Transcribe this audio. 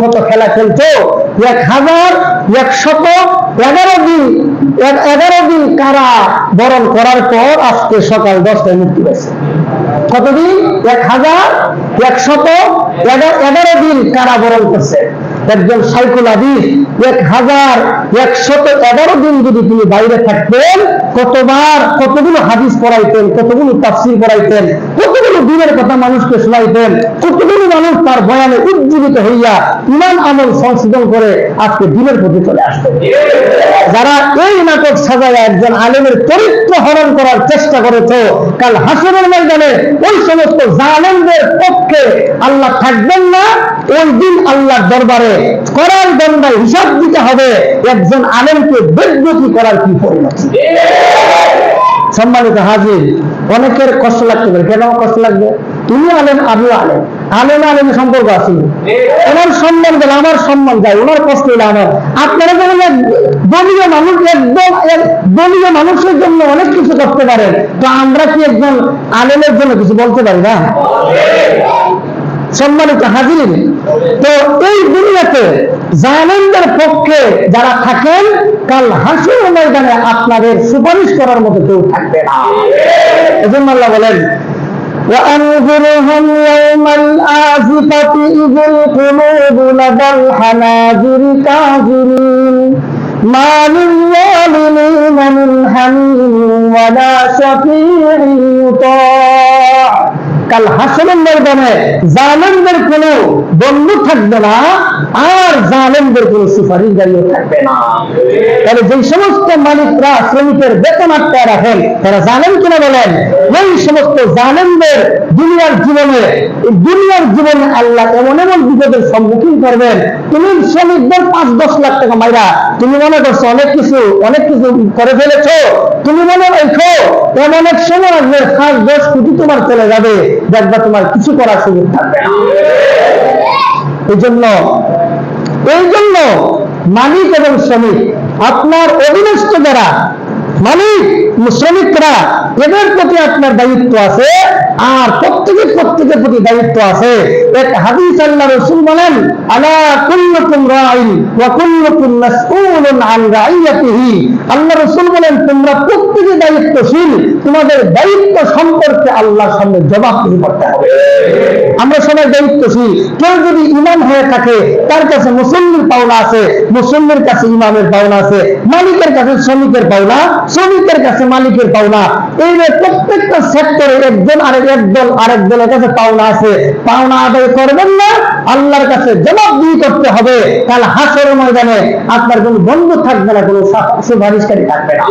কত খেলা খেলছো? এক হাজার একশত এগারো দিন এগারো দিন কারা বরণ করার পর আজকে সকাল দশটায় মুক্তি পেয়েছে কতদিন এক হাজার একশত এগা- এগারো দিন কারা বরণ করছে? একজন সাইকুল আদিস এক হাজার একশত এগারো দিন যদি তিনি বাইরে থাকতেন, কতবার কতগুলো হাদিস পড়াইতেন, কতগুলো তাফসির পড়াইতেন, কতগুলো দিনের কথা মানুষকে শোনাইতেন, কতগুলো মানুষ তার বয়ানে উজ্জীবিত হইয়া ইমান আমল সংশোধন করে আজকে দিনের প্রতি চলে আসতেন যারা এই নাটক সাজায় একজন আলেমের চরিত্র হরণ করার চেষ্টা করেছে, কাল হাসনের ময়দানে ওই সমস্ত জালেমদের পক্ষে আল্লাহ থাকবেন না, ওই দিন আল্লাহর দরবারে করার দণ্ডায় হিসাব দিতে হবে। একজন আলেমকে বেদ্যতি করার কি পরিণতি? সম্মানিত হাজির, অনেকের কষ্ট লাগতে পারে। কেন কষ্ট লাগবে? তুমি আলেম, আমিও আলেম। আলেম, আলেমের সম্পর্ক আছে। ওনার সম্মান গেলে আমার সম্মান যায়, ওনার কষ্ট হলে আমার। আপনারা যেমন দলীয় মানুষ একদম দলীয় মানুষের জন্য অনেক কিছু করতে পারেন। তো আমরা কি একজন আলেমের জন্য কিছু বলতে পারি না? সম্মানিত হাজির তো এই দুনিয়াতে জালেমদের পক্ষে যারা থাকেন কাল হাসির ময়দানে আপনাদের সুপারিশ করার মতো কেউ থাকবে না এজন্য আল্লাহ বলেন وأنذرهم يوم الآزفة إذ القلوب لدى الحناجر كاظمين ما للظالمين من حميم ولا شفيع يطاع কাল হাসনের ময়দানে জালেমদের কোনো বন্ধু থাকবে না, আর জালেমদের কোনো সুপারিশকারীও থাকবে না। তাহলে যে সমস্ত মালিকরা শ্রমিকের বেতন আটকায় রাখেন, তারা জানেন কিনা বলেন? ওই সমস্ত জালেমদের দুনিয়ার জীবনে দুনিয়ার জীবনে আল্লাহ এমন এমন বিপদের সম্মুখীন করবেন, তুমি শ্রমিকদের পাঁচ, দশ লাখ টাকা মাইরা, তুমি মনে করছ অনেক কিছু অনেক কিছু করে ফেলেছো, তুমি মনে রেখো, এমন এক সময় আসবে, পাঁচ, দশ কোটি তোমার চলে যাবে। দেখবা তোমার কিছু করার সুযোগ থাকবে এই জন্য এই জন্য মালিক এবং শ্রমিক, আপনার অধীনস্থ যারা মালিক শ্রমিকরা এদের প্রতি আপনার দায়িত্ব আছে, আর প্রত্যেকের প্রত্যেকের প্রতি দায়িত্ব আছে। এক হাদিস আল্লাহ রসুল বলেন, আলা কুল্লুকুম রাইন ওয়া কুল্লুকুম মাসউলুন আন রাইয়াতিহি। আল্লাহ রসুল বলেন, তোমরা প্রত্যেকে দায়িত্বশীল, তোমাদের দায়িত্ব সম্পর্কে আল্লাহর সামনে জবাবদিহি করতে হবে। আমরা সবাই দায়িত্বশীল। কেউ যদি ইমাম হয়ে থাকে, তার কাছে মুসল্লির পাওনা আছে, মুসল্লির কাছে ইমামের পাওনা আছে, মালিকের কাছে শ্রমিকের পাওনা শ্রমিকের কাছে মালিকের পাওনা। এই যে প্রত্যেকটা সেক্টরে একজন আরেক একদল আরেক দলের কাছে পাওনা আছে। পাওনা আদায় করবেন না, আল্লাহর কাছে জবাবদিহি করতে হবে। কাল হাসর ময়দানে আপনার কোনো বন্ধু থাকবে না, কোনো সুপারিশকারী থাকবে না।